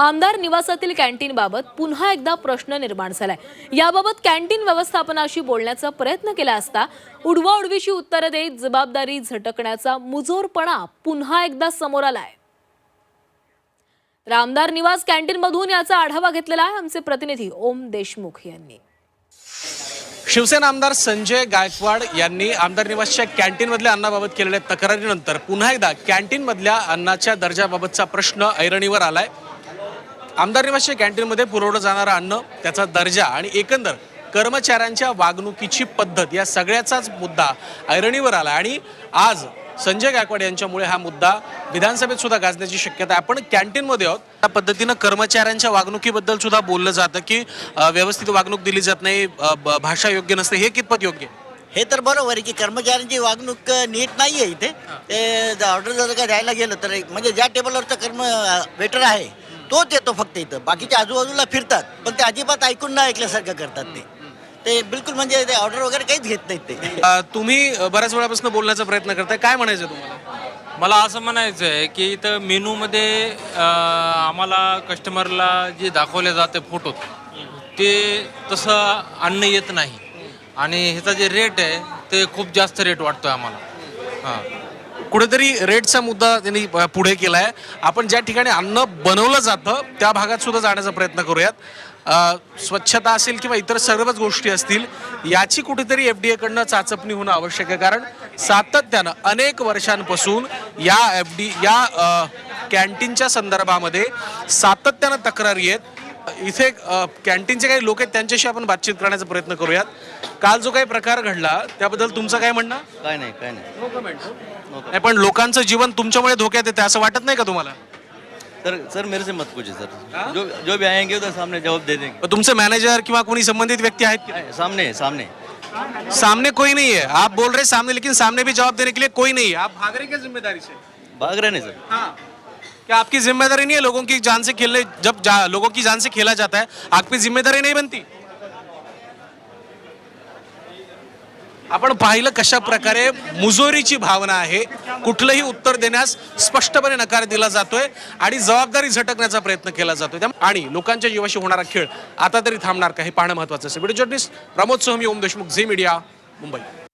आमदार निवासातील कॅन्टीनबाबत पुन्हा एकदा प्रश्न निर्माण झालाय. याबाबत कॅन्टीन व्यवस्थापनाशी बोलण्याचा प्रयत्न केला असता उडवा उडवीशी उत्तरं देत जबाबदारी झटकण्याचा मुजोरपणा पुन्हा एकदा समोर आलाय. तर आमदार निवास कॅन्टीनमधून याचा आढावा घेतलेला आहे आमचे प्रतिनिधी ओम देशमुख यांनी. शिवसेना आमदार संजय गायकवाड यांनी आमदार निवासच्या कॅन्टीनमधल्या अन्नाबाबत केलेल्या तक्रारीनंतर पुन्हा एकदा कॅन्टीनमधल्या अन्नाच्या दर्जाबाबतचा प्रश्न ऐरणीवर आलाय. आमदार निवासच्या कॅन्टीनमध्ये पुरवलं जाणारं अन्न त्याचा दर्जा आणि एकंदर कर्मचाऱ्यांच्या वागणुकीची पद्धत या सगळ्याचाच मुद्दा ऐरणीवर आला आणि आज संजय गायकवाड यांच्यामुळे हा मुद्दा विधानसभेत सुद्धा गाजण्याची शक्यता आहे. आपण कॅन्टीनमध्ये आहोत. त्या पद्धतीनं कर्मचाऱ्यांच्या वागणुकीबद्दल सुद्धा बोललं जातं की व्यवस्थित वागणूक दिली जात नाही भाषा योग्य नसते हे कितपत योग्य? हे तर बरोबर आहे की कर्मचाऱ्यांची वागणूक नीट नाही आहे इथे ते ऑर्डर जर का द्यायला गेलं तर म्हणजे ज्या टेबलवरचा कर्म वेटर आहे तोच येतो फक्त इथं. बाकीचे आजूबाजूला फिरतात पण ते अजिबात ऐकून न ऐकल्यासारखं करतात ते. ते बिलकुल म्हणजे ते ऑर्डर वगैरे काहीच घेत नाहीत ते. अ, तुम्ही बऱ्याच वेळापासून बोलण्याचा प्रयत्न करताय. काय म्हणायचं तुम्हाला? मला असं म्हणायचं आहे की इथं मेनूमध्ये अं, आम्हाला कस्टमरला जे दाखवले जाते फोटोत ते तसं अन्न येत नाही. आणि ह्याचा जे रेट आहे ते खूप जास्त रेट वाटतोय आम्हाला. हां. कुठेतरी रेटचा मुद्दा त्यांनी पुढे पुढे आहे आपण ज्या ठिकाणी अन्न बनवलं जातं त्या भागात सुद्धा जाण्याचा प्रयत्न करूयात. स्वच्छता असेल किंवा इतर सर्वच गोष्टी असतील याची कुठेतरी एफ डी एकडनं चाचपणी होणं आवश्यक आहे. कारण सातत्यानं अनेक वर्षांपासून या एफ डी या कॅन्टीनच्या संदर्भामध्ये सातत्यानं तक्रारी आहेत. इथे कॅन्टीनचे काही लोक आहेत त्यांच्याशी आपण बातचीत करण्याचा प्रयत्न करूयात. काल जो काही प्रकार घडला त्याबद्दल तुमचं काय म्हणणं? काय नाही काय नाही. नाही पण लोकांचं जीवन तुमच्यामुळे धोक्यात येते असं वाटत नाही का तुम्हाला? सर सर मेरे से मत पूछिए सर. जो जो भी आएंगे उधर सामने जवाब दे देंगे. पण तुमचे मॅनेजर किंवा कोणी संबंधित व्यक्ती आहेत की सामने है, सामने? सामने कोई नहीं है। आप बोल रहे सामने लेकिन सामने भी जवाब देने के लिए कोई नहीं है। आप भाग रहे क्या जिम्मेदारी से? भाग रहे नहीं सर. हाँ। क्या आपकी जिम्मेदारी नहीं है लोगों की जान से खेलने जब जा, लोगों की जान से खेला जाता है आपकी जिम्मेदारी नहीं बनती? आपण पाहिलं कशा प्रकारे मुजोरीची भावना आहे कुठलंही उत्तर देण्यास स्पष्टपणे नकार दिला जातोय आणि जबाबदारी झटकण्याचा प्रयत्न केला जातोय. आणि लोकांच्या जीवाशी होणारा खेळ आता तरी थांबणार का हे पाहणं महत्वाचं असेल. Video journalist Pramod Sohami Om Deshmukh Zee media Mumbai.